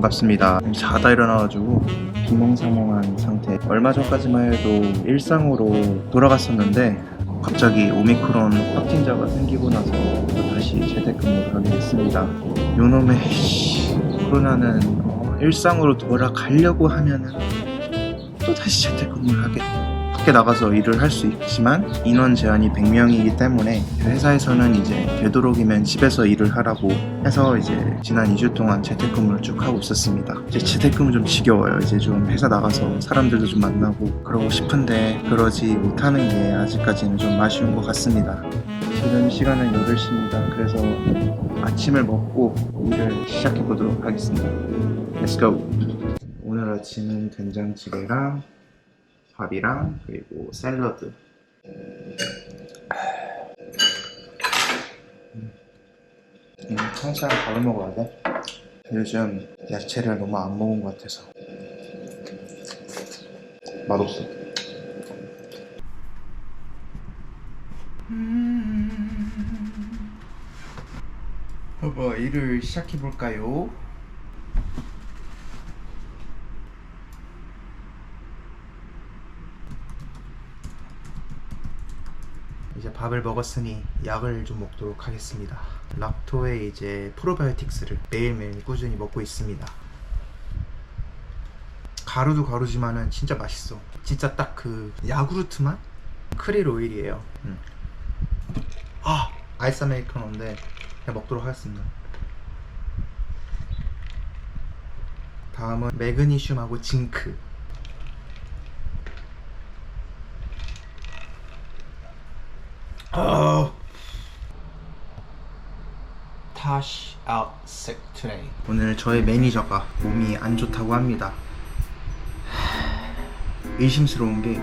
반갑습니다. 자다 일어나가지고 비몽사몽한 상태. 얼마 전까지만 해도 일상으로 돌아갔었는데 갑자기 오미크론 확진자가 생기고 나서 또 다시 재택근무를 하게 됐습니다. 요놈의 씨, 코로나는 어, 일상으로 돌아가려고 하면은 또 다시 재택근무를 하게 밖에 나가서 일을 할 수 있지만 인원 제한이 100명이기 때문에 회사에서는 이제 되도록이면 집에서 일을 하라고 해서 이제 지난 2주 동안 재택근무를 쭉 하고 있었습니다. 이제 재택근무 좀 지겨워요. 이제 좀 회사 나가서 사람들도 좀 만나고 그러고 싶은데 그러지 못하는 게 아직까지는 좀 아쉬운 것 같습니다. 지금 시간은 8시입니다. 그래서 아침을 먹고 일을 시작해 보도록 하겠습니다. Let's go! 오늘 아침은 된장찌개랑 밥이랑 그리고 샐러드. 음, 항상 밥을 먹어야 돼? 요즘 야채를 너무 안 먹은 것 같아서. 맛없어. 여보 일을 시작해 볼까요? 이제 밥을 먹었으니 약을 좀 먹도록 하겠습니다. 락토의 이제 프로바이오틱스를 매일매일 꾸준히 먹고 있습니다. 가루도 가루지만은 진짜 맛있어. 진짜 딱 그 야구르트 맛? 크릴 오일이에요. 음. 아 아이스 아메리카노인데 그냥 먹도록 하겠습니다. 다음은 매그니슘하고 징크. 아. Tosh out sick today. 오늘 저의 매니저가 몸이 안 좋다고 합니다. 의심스러운 게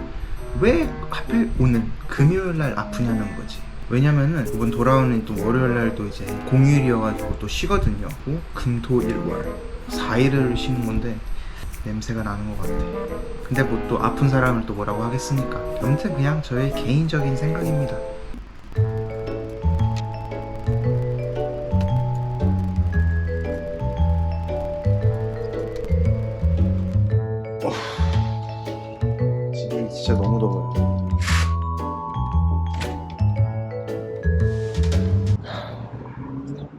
왜 하필 오늘 금요일 날 아프냐는 거지. 왜냐면은 이번 돌아오는 또 월요일 날도 이제 공휴일이어가지고 또 쉬거든요. 오, 금, 토, 일, 월 4일을 쉬는 건데 냄새가 나는 것 같아. 근데 뭐 또 아픈 사람을 또 뭐라고 하겠습니까? 아무튼 그냥 저의 개인적인 생각입니다.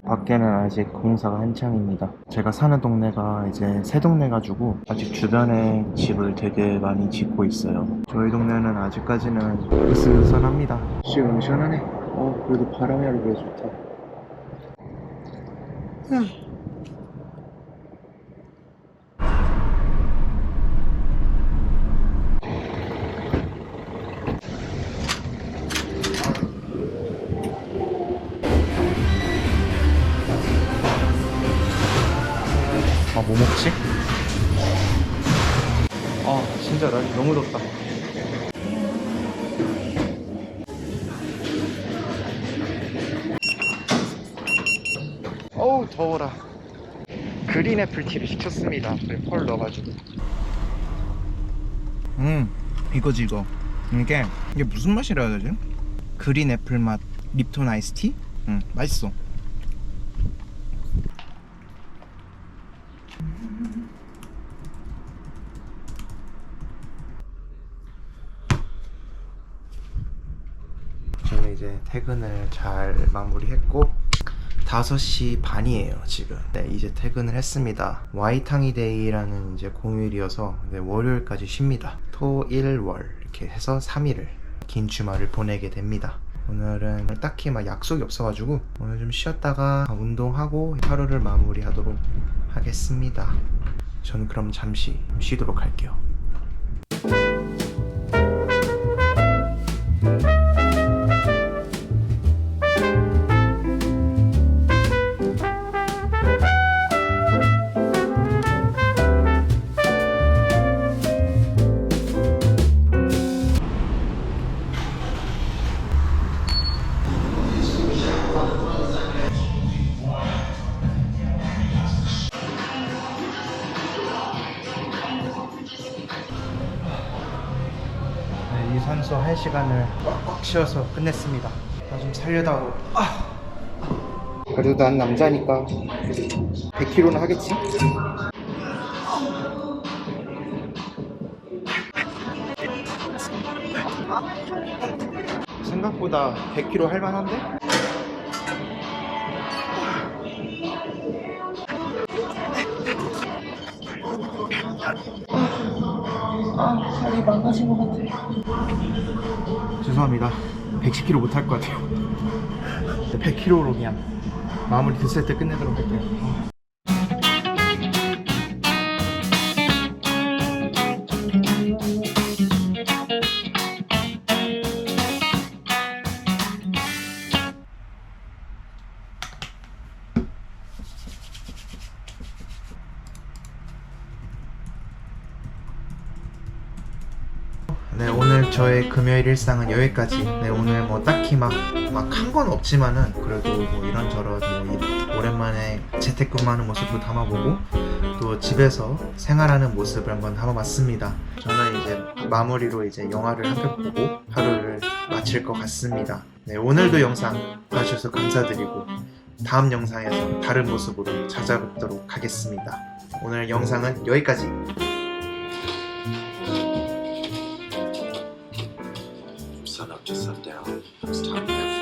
밖에는 아직 공사가 한창입니다. 제가 사는 동네가 이제 새 동네 가지고 아직 주변에 집을 되게 많이 짓고 있어요. 저희 동네는 아직까지는 으스스합니다. 시원시원하네. 어, 그래도 바람이 알고 좋다. 아, 뭐 먹지? 아, 진짜 날이 너무 덥다. 어우, 더워라. 그린 애플티를 시켰습니다. 펄 넣어가지고. 음, 이거지, 이거. 이게, 이게 무슨 맛이라 해야 되지? 그린 애플 맛 립톤 아이스티? 응, 맛있어. 이제 퇴근을 잘 마무리했고 5시 반이에요 지금. 네 이제 퇴근을 했습니다. 와이탕이 데이라는 이제 공휴일이어서 네, 월요일까지 쉽니다. 토 일 월 이렇게 해서 3일을 긴 주말을 보내게 됩니다. 오늘은 딱히 막 약속이 없어가지고 오늘 좀 쉬었다가 운동하고 하루를 마무리하도록 하겠습니다. 저는 그럼 잠시 쉬도록 할게요 와서 할 시간을 꽉꽉 쉬어서 끝냈습니다 나 좀 살려다오 아! 아! 그래도 난 남자니까 100kg는 하겠지? 생각보다 100kg 할만한데? 아, 살이 망가진 것 같아. 죄송합니다. 110km 못 할 것 같아요. 100km로 그냥 마무리 두 세트 끝내도록 할게요. 네 오늘 저의 금요일 일상은 여기까지. 네 오늘 뭐 딱히 막 막 한 건 없지만은 그래도 뭐 이런저런 뭐 이- 오랜만에 재택근무하는 모습도 담아보고 또 집에서 생활하는 모습을 한번 담아봤습니다. 저는 이제 마무리로 이제 영화를 한 편 보고 하루를 마칠 것 같습니다. 네 오늘도 영상 봐주셔서 감사드리고 다음 영상에서 다른 모습으로 찾아뵙도록 하겠습니다. 오늘 영상은 여기까지 sun up to sundown. It was time to have